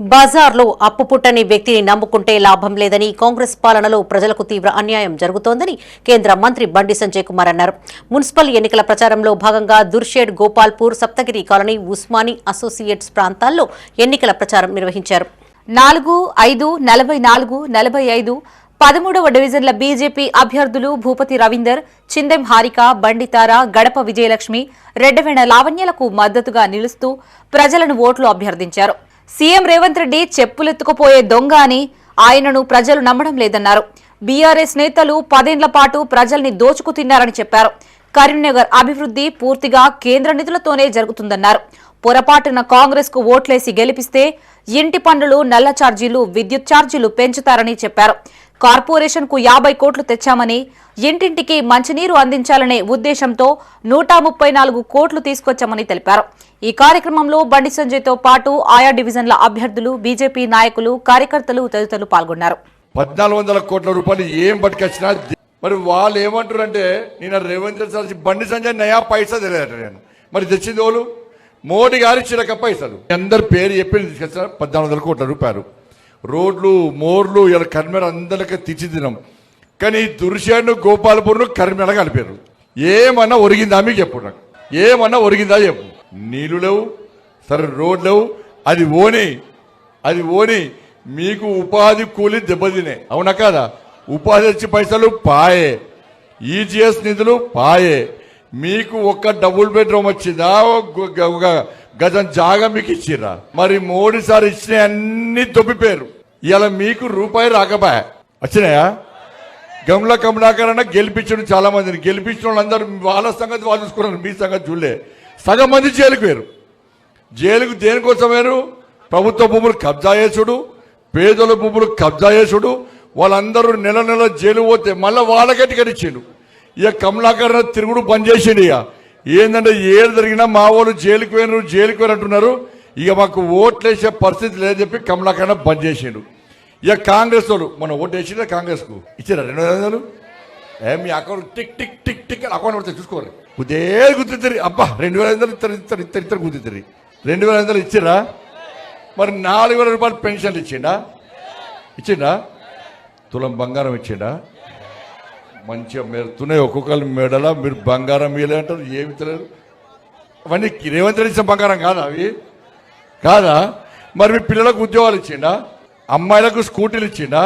బజార్లో అప్పు పుట్టని వ్యక్తిని నమ్ముకుంటే లాభం లేదని కాంగ్రెస్ పాలనలో ప్రజలకు తీవ్ర అన్యాయం జరుగుతోందని కేంద్ర మంత్రి బండి సంజయ్ కుమార్ అన్నారు. మున్సిపల్ ఎన్నికల ప్రచారంలో భాగంగా దుర్షేడ్ గోపాల్పూర్ సప్తగిరి కాలనీ ఉస్మాని అసోసియేట్స్ ప్రాంతాల్లో ఎన్నికల ప్రచారం నిర్వహించారు. నాలుగు ఐదు నలభై నాలుగు నలభై ఐదు పదమూడవ డివిజన్ల బీజేపీ అభ్యర్థులు భూపతి రవీందర్ చిందెం హారిక బండితార గడప విజయలక్ష్మి రెడ్డవేణ లావణ్యలకు మద్దతుగా నిలుస్తూ ప్రజలను ఓట్లు అభ్యర్థించారు. సీఎం రేవంత్ రెడ్డి చెప్పులెత్తుకుపోయే దొంగ అని ఆయనను ప్రజలు నమ్మడం లేదన్నారు. బీఆర్ఎస్ నేతలు పదేండ్ల పాటు ప్రజల్ని దోచుకు తిన్నారని చెప్పారు. కరీంనగర్ అభివృద్ధి పూర్తిగా కేంద్ర నిధులతోనే జరుగుతుందన్నారు. పొరపాటున కాంగ్రెస్కు ఓట్లేసి గెలిపిస్తే ఇంటి పన్నులు నల్ల ఛార్జీలు విద్యుత్ ఛార్జీలు పెంచుతారని చెప్పారు. కార్పొరేషన్కు యాభై కోట్లు తెచ్చామని ఇంటింటికి మంచినీరు అందించాలనే ఉద్దేశంతో నూట ముప్పై నాలుగు కోట్లు తీసుకొచ్చామని తెలిపారు. ఈ కార్యక్రమంలో బండి సంజయ్తో పాటు ఆయా డివిజన్ల అభ్యర్థులు బీజేపీ నాయకులు కార్యకర్తలు తదితరులు పాల్గొన్నారు. పద్నాలుగు వందల కోట్ల రూపాయలు ఏం పట్టుకొచ్చినా మరి వాళ్ళు ఏమంటారంటే నేను రేవంత్ రెడ్డి బండి సంజయ్ నయా పైసా తెలియదు నేను. మరి తెచ్చింది వాళ్ళు మోడీ గారు చిరక పైసలు. అందరు పేరు చెప్పి తీసుకొచ్చిన పద్నాలుగు వందల కోట్ల రూపాయలు. రోడ్లు మోర్లు ఇలా కర్మెర అందరికీ తీర్చిదినాం. కానీ దుర్షేను గోపాలపూర్ను కర్మెల కలిపారు? ఏమన్నా ఒరిగిందా మీకు చెప్పు నాకు. ఏమన్నా ఒరిగిందా చెప్పు. నీళ్ళు లేవు సరే రోడ్ లేవు అది ఓని అది ఓని. మీకు ఉపాధి కూలి దెబ్బతినే. అవునా కాదా? ఉపాధి వచ్చి పైసలు పాయే. ఈజీఎస్ నిధులు పాయే. మీకు ఒక్క డబుల్ బెడ్రూమ్ వచ్చిందా? ఒక గజం జాగా మీకు ఇచ్చిర్రా. మరి మోడీ సార్ ఇచ్చిన అన్ని దొబ్బిపోయారు. ఇలా మీకు రూపాయి రాకపోయా. వచ్చినాయా? గమల కమలాకర్ అన్న గెలిపించడం చాలా మందిని గెలిపించిన వాళ్ళందరూ వాళ్ళ సంగతి వాళ్ళు చూసుకున్నారు. మీ సంగతి చూడలే. సగం మంది జైలుకు వేరు జైలుకు దేనికోసం వేరు ప్రభుత్వ భూములు కబ్జా చేసుడు పేదల భూములు కబ్జా చేసుడు. వాళ్ళందరూ నెల నెల జైలు పోతే మళ్ళీ వాళ్ళకే టికెట్ ఇచ్చిండు. ఇక కమలాకర్ తిరుగుడు బంద్ చేసిండు ఇక. ఏంటంటే ఏది జరిగినా మా వాళ్ళు జైలుకు పోయినారు జైలుకు పోయినట్టున్నారు ఇక మాకు ఓట్లు వేసే పరిస్థితి లేదని చెప్పి కమలాకర్ బంద్ చేసిండు. ఇక కాంగ్రెస్ వాళ్ళు మన ఓటు వేసిండే కాంగ్రెస్కు. ఇచ్చారా రెండు వేల వందలు? ఏ మీ account tick tick tick tick account పడితే చూసుకోరు కుదే గుర్తిద్దరు అబ్బా రెండు వేల ఐదు వందలు ఇద్దరు ఇద్దరు ఇద్దరు ఇద్దరు గుర్తిద్దరు రెండు వేల ఐదు వందలు ఇచ్చిరా మరి నాలుగు వేల రూపాయలు పెన్షన్లు ఇచ్చిండా? ఇచ్చిండా? తులం బంగారం ఇచ్చిండా? మంచిగా మెరుతున్నాయి ఒక్కొక్కరు మెడల మీరు బంగారం మీలే అంటారు ఏమి తెలియదు అవన్నీ రేవంత్ రెడ్డి ఇచ్చిన బంగారం కాదు అవి? కాదా? మరి మీ పిల్లలకు ఉద్యోగాలు ఇచ్చిండా? అమ్మాయిలకు స్కూటీలు ఇచ్చిండా?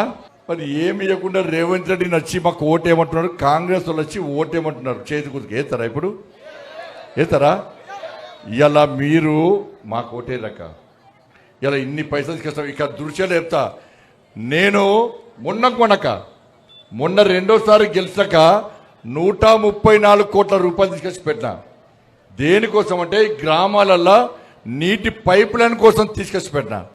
మరి ఏమి ఇవ్వకుండా రేవంత్ రెడ్డి నచ్చి మాకు ఓటేయమంటున్నారు కాంగ్రెస్ వాళ్ళు వచ్చి ఓటు ఏమంటున్నారు చేతి గుర్తుకు ఏతారా ఇప్పుడు? ఏతారా ఇలా మీరు మాకు ఓటే ఇలా ఇన్ని పైసలు తీసుకొస్తాం. ఇక దృశ్యాలు చెప్తా నేను మొన్న కొనక మొన్న రెండోసారి గెలిచాక నూట ముప్పై నాలుగు కోట్ల రూపాయలు తీసుకొచ్చి పెట్టిన. దేనికోసం అంటే ఈ గ్రామాలల్లో నీటి పైప్ లైన్ కోసం తీసుకొచ్చి పెట్టినా.